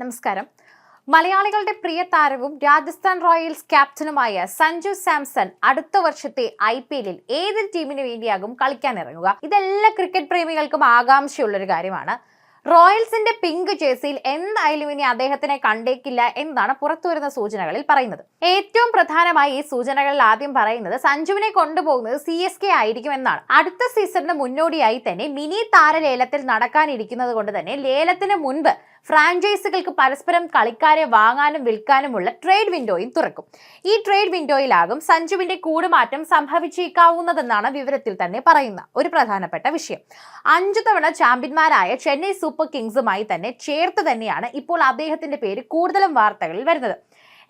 നമസ്കാരം. മലയാളികളുടെ പ്രിയ താരവും രാജസ്ഥാൻ റോയൽസ് ക്യാപ്റ്റനുമായ സഞ്ജു സാംസൺ അടുത്ത വർഷത്തെ ഐ പി എല്ലിൽ ഏത് ടീമിന് വേണ്ടിയാകും കളിക്കാനിറങ്ങുക ഇതെല്ലാ ക്രിക്കറ്റ് പ്രേമികൾക്കും ആകാംക്ഷയുള്ള ഒരു കാര്യമാണ്. റോയൽസിന്റെ പിങ്ക് ജേഴ്സിയിൽ എന്തായാലും ഇനി അദ്ദേഹത്തിനെ കണ്ടേക്കില്ല എന്നാണ് പുറത്തുവരുന്ന സൂചനകളിൽ പറയുന്നത്. ഏറ്റവും പ്രധാനമായി ഈ സൂചനകളിൽ ആദ്യം പറയുന്നത് സഞ്ജുവിനെ കൊണ്ടുപോകുന്നത് സി എസ് കെ ആയിരിക്കും എന്നാണ്. അടുത്ത സീസണിന് മുന്നോടിയായി തന്നെ മിനി താരലേലത്തിൽ നടക്കാനിരിക്കുന്നത് കൊണ്ട് തന്നെ ലേലത്തിന് മുൻപ് ഫ്രാഞ്ചൈസികൾക്ക് പരസ്പരം കളിക്കാരെ വാങ്ങാനും വിൽക്കാനുമുള്ള ട്രേഡ് വിൻഡോയും തുറക്കും. ഈ ട്രേഡ് വിൻഡോയിലാകും സഞ്ജുവിന്റെ കൂടുമാറ്റം സംഭവിച്ചേക്കാവുന്നതെന്നാണ് വിവരത്തിൽ തന്നെ പറയുന്ന ഒരു പ്രധാനപ്പെട്ട വിഷയം. അഞ്ചു തവണ ചാമ്പ്യന്മാരായ ചെന്നൈ സൂപ്പർ കിങ്സുമായി തന്നെ ചേർത്ത് തന്നെയാണ് ഇപ്പോൾ അദ്ദേഹത്തിന്റെ പേര് കൂടുതലും വാർത്തകളിൽ വരുന്നത്.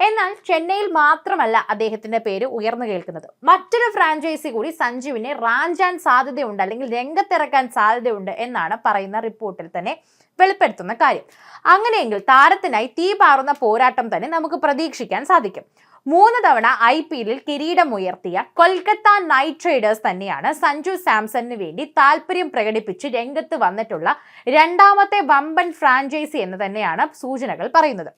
എന്നാൽ ചെന്നൈയിൽ മാത്രമല്ല അദ്ദേഹത്തിന്റെ പേര് ഉയർന്നു കേൾക്കുന്നത്. മറ്റൊരു ഫ്രാഞ്ചൈസി കൂടി സഞ്ജുവിനെ റാഞ്ചാൻ സാധ്യതയുണ്ട് അല്ലെങ്കിൽ രംഗത്തിറക്കാൻ സാധ്യതയുണ്ട് എന്നാണ് പറയുന്ന റിപ്പോർട്ടിൽ തന്നെ വെളിപ്പെടുത്തുന്ന കാര്യം. അങ്ങനെയെങ്കിൽ താരത്തിനായി തീ പാറുന്ന പോരാട്ടം തന്നെ നമുക്ക് പ്രതീക്ഷിക്കാൻ സാധിക്കും. മൂന്ന് തവണ ഐ പി എല്ലിൽ കിരീടമുയർത്തിയ കൊൽക്കത്ത നൈറ്റ് റൈഡേഴ്സ് തന്നെയാണ് സഞ്ജു സാംസണിന് വേണ്ടി താല്പര്യം പ്രകടിപ്പിച്ച് രംഗത്ത് വന്നിട്ടുള്ള രണ്ടാമത്തെ വമ്പൻ ഫ്രാഞ്ചൈസി എന്ന് തന്നെയാണ് സൂചനകൾ പറയുന്നത്.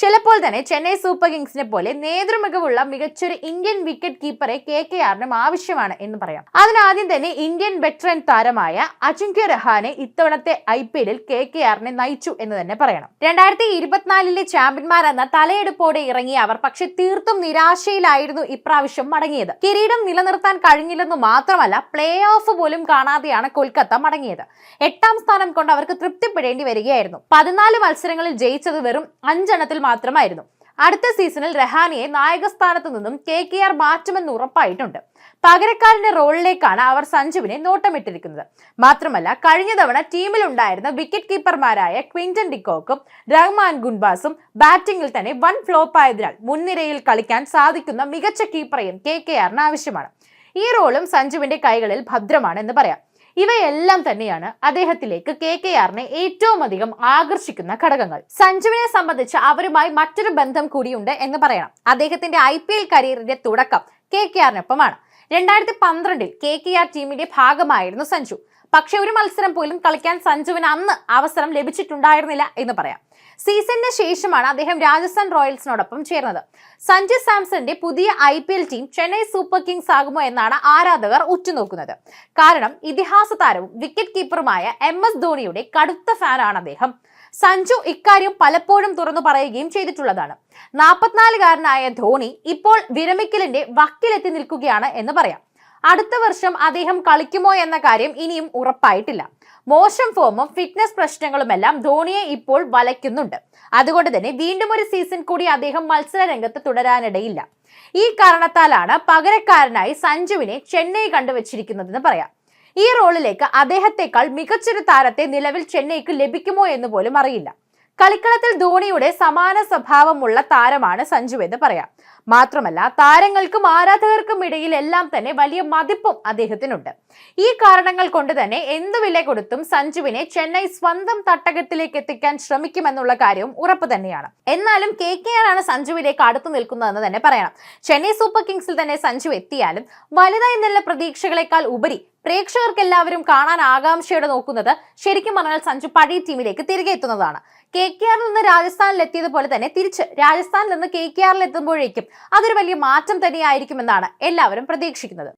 ചിലപ്പോൾ തന്നെ ചെന്നൈ സൂപ്പർ കിങ്സിനെ പോലെ നേതൃമികവുള്ള മികച്ചൊരു ഇന്ത്യൻ വിക്കറ്റ് കീപ്പറെ കെ കെ ആറിനും ആവശ്യമാണ് എന്ന് പറയാം. അതിനാദ്യം തന്നെ ഇന്ത്യൻ വെറ്ററൻ താരമായ അജിങ്ക്യ രഹാനെ ഇത്തവണത്തെ ഐ പി എല്ലിൽ കെ കെ ആറിനെ നയിച്ചു എന്ന് തന്നെ പറയണം. രണ്ടായിരത്തി ഇരുപത്തിനാലിലെ ചാമ്പ്യന്മാരെന്ന തലയെടുപ്പോടെ ഇറങ്ങിയ അവർ പക്ഷെ തീർത്തും നിരാശയിലായിരുന്നു ഇപ്രാവശ്യം മടങ്ങിയത്. കിരീടം നിലനിർത്താൻ കഴിഞ്ഞില്ലെന്ന് മാത്രമല്ല പ്ലേ ഓഫ് പോലും കാണാതെയാണ് കൊൽക്കത്ത മടങ്ങിയത്. എട്ടാം സ്ഥാനം കൊണ്ട് അവർക്ക് തൃപ്തിപ്പെടേണ്ടി വരികയായിരുന്നു. പതിനാല് മത്സരങ്ങളിൽ ജയിച്ചത് വെറും അഞ്ചെണ്ണത്തിൽ മാത്രമായിരുന്നു. അടുത്ത സീസണിൽ രഹാനിയെ നായകസ്ഥാനത്ത് നിന്നും കെ കെ ആർ മാറ്റുമെന്ന് ഉറപ്പായിട്ടുണ്ട്. പകരക്കാരന്റെ റോളിലേക്കാണ് അവർ സഞ്ജുവിനെ നോട്ടമിട്ടിരിക്കുന്നത്. മാത്രമല്ല കഴിഞ്ഞ തവണ ടീമിലുണ്ടായിരുന്ന വിക്കറ്റ് കീപ്പർമാരായ ക്വിന്റൻ ഡിക്കോക്കും റഹ്മാൻ ഗുൻബാസും ബാറ്റിംഗിൽ തന്നെ വൺ ഫ്ലോപ്പ് ആയതിനാൽ മുൻനിരയിൽ കളിക്കാൻ സാധിക്കുന്ന മികച്ച കീപ്പറെയും കെ കെ ആറിന് ആവശ്യമാണ്. ഈ റോളും സഞ്ജുവിന്റെ കൈകളിൽ ഭദ്രമാണെന്ന് പറയാം. ഇവയെല്ലാം തന്നെയാണ് അദ്ദേഹത്തിലേക്ക് കെ കെ ആറിനെ ഏറ്റവും അധികം ആകർഷിക്കുന്ന ഘടകങ്ങൾ. സഞ്ജുവിനെ സംബന്ധിച്ച് അവരുമായി മറ്റൊരു ബന്ധം കൂടിയുണ്ട് എന്ന് പറയണം. അദ്ദേഹത്തിന്റെ ഐ പി എൽ കരിയറിന്റെ തുടക്കം കെ കെ ആറിനൊപ്പമാണ്. രണ്ടായിരത്തി പന്ത്രണ്ടിൽ കെ കെ ആർ ടീമിന്റെ ഭാഗമായിരുന്നു സഞ്ജു. പക്ഷെ ഒരു മത്സരം പോലും കളിക്കാൻ സഞ്ജുവിന് അന്ന് അവസരം ലഭിച്ചിട്ടുണ്ടായിരുന്നില്ല എന്ന് പറയാം. സീസണിന് ശേഷമാണ് അദ്ദേഹം രാജസ്ഥാൻ റോയൽസിനോടൊപ്പം ചേർന്നത്. സഞ്ജു സാംസന്റെ പുതിയ I P L team Chennai super kings ആകുമോ എന്നാണ് ആരാധകർ ഉറ്റുനോക്കുന്നത്. കാരണം ഇതിഹാസ താരവും വിക്കറ്റ് കീപ്പറുമായ എം എസ് ധോണിയുടെ കടുത്ത ഫാനാണ് അദ്ദേഹം. സഞ്ജു ഇക്കാര്യം പലപ്പോഴും തുറന്നു പറയുകയും ചെയ്തിട്ടുള്ളതാണ്. നാൽപ്പത്തിനാലുകാരനായ ധോണി ഇപ്പോൾ വിരമിക്കലിന്റെ വക്കിലെത്തി നിൽക്കുകയാണ് എന്ന് പറയാം. അടുത്ത വർഷം അദ്ദേഹം കളിക്കുമോ എന്ന കാര്യം ഇനിയും ഉറപ്പായിട്ടില്ല. മോശം ഫോമും ഫിറ്റ്നസ് പ്രശ്നങ്ങളുമെല്ലാം ധോണിയെ ഇപ്പോൾ വലയ്ക്കുന്നുണ്ട്. അതുകൊണ്ട് തന്നെ വീണ്ടും ഒരു സീസൺ കൂടി അദ്ദേഹം മത്സര രംഗത്ത് തുടരാനിടയില്ല. ഈ കാരണത്താലാണ് പകരക്കാരനായി സഞ്ജുവിനെ ചെന്നൈ കണ്ടുവച്ചിരിക്കുന്നതെന്ന് പറയാം. ഈ റോളിലേക്ക് അദ്ദേഹത്തെക്കാൾ മികച്ചൊരു താരത്തെ നിലവിൽ ചെന്നൈക്ക് ലഭിക്കുമോ എന്ന് പോലും അറിയില്ല. കളിക്കളത്തിൽ ധോണിയുടെ സമാന സ്വഭാവമുള്ള താരമാണ് സഞ്ജു എന്ന് പറയാം. മാത്രമല്ല താരങ്ങൾക്കും ആരാധകർക്കും ഇടയിൽ എല്ലാം തന്നെ വലിയ മതിപ്പും അദ്ദേഹത്തിനുണ്ട്. ഈ കാരണങ്ങൾ കൊണ്ട് തന്നെ എന്ത് വില കൊടുത്തും സഞ്ജുവിനെ ചെന്നൈ സ്വന്തം തട്ടകത്തിലേക്ക് എത്തിക്കാൻ ശ്രമിക്കുമെന്നുള്ള കാര്യവും ഉറപ്പ് തന്നെയാണ്. എന്നാലും കെ കെ ആർ ആണ് സഞ്ജുവിലേക്ക് അടുത്തു നിൽക്കുന്നതെന്ന് തന്നെ പറയണം ചെന്നൈ സൂപ്പർ കിങ്സിൽ തന്നെ സഞ്ജു എത്തിയാലും വലുതായി നല്ല പ്രതീക്ഷകളെക്കാൾ ഉപരി പ്രേക്ഷകർക്ക് എല്ലാവരും കാണാൻ ആകാംക്ഷയോടെ നോക്കുന്നത് ശരിക്കും പറഞ്ഞാൽ സഞ്ജു പഴയ ടീമിലേക്ക് തിരികെ എത്തുന്നതാണ്. കെ കെ ആറിൽ നിന്ന് രാജസ്ഥാനിൽ എത്തിയതുപോലെ തന്നെ തിരിച്ച് രാജസ്ഥാനിൽ നിന്ന് കെ കെ ആറിൽ എത്തുമ്പോഴേക്കും അതൊരു വലിയ മാറ്റം തന്നെയായിരിക്കുമെന്നാണ് എല്ലാവരും പ്രതീക്ഷിക്കുന്നത്.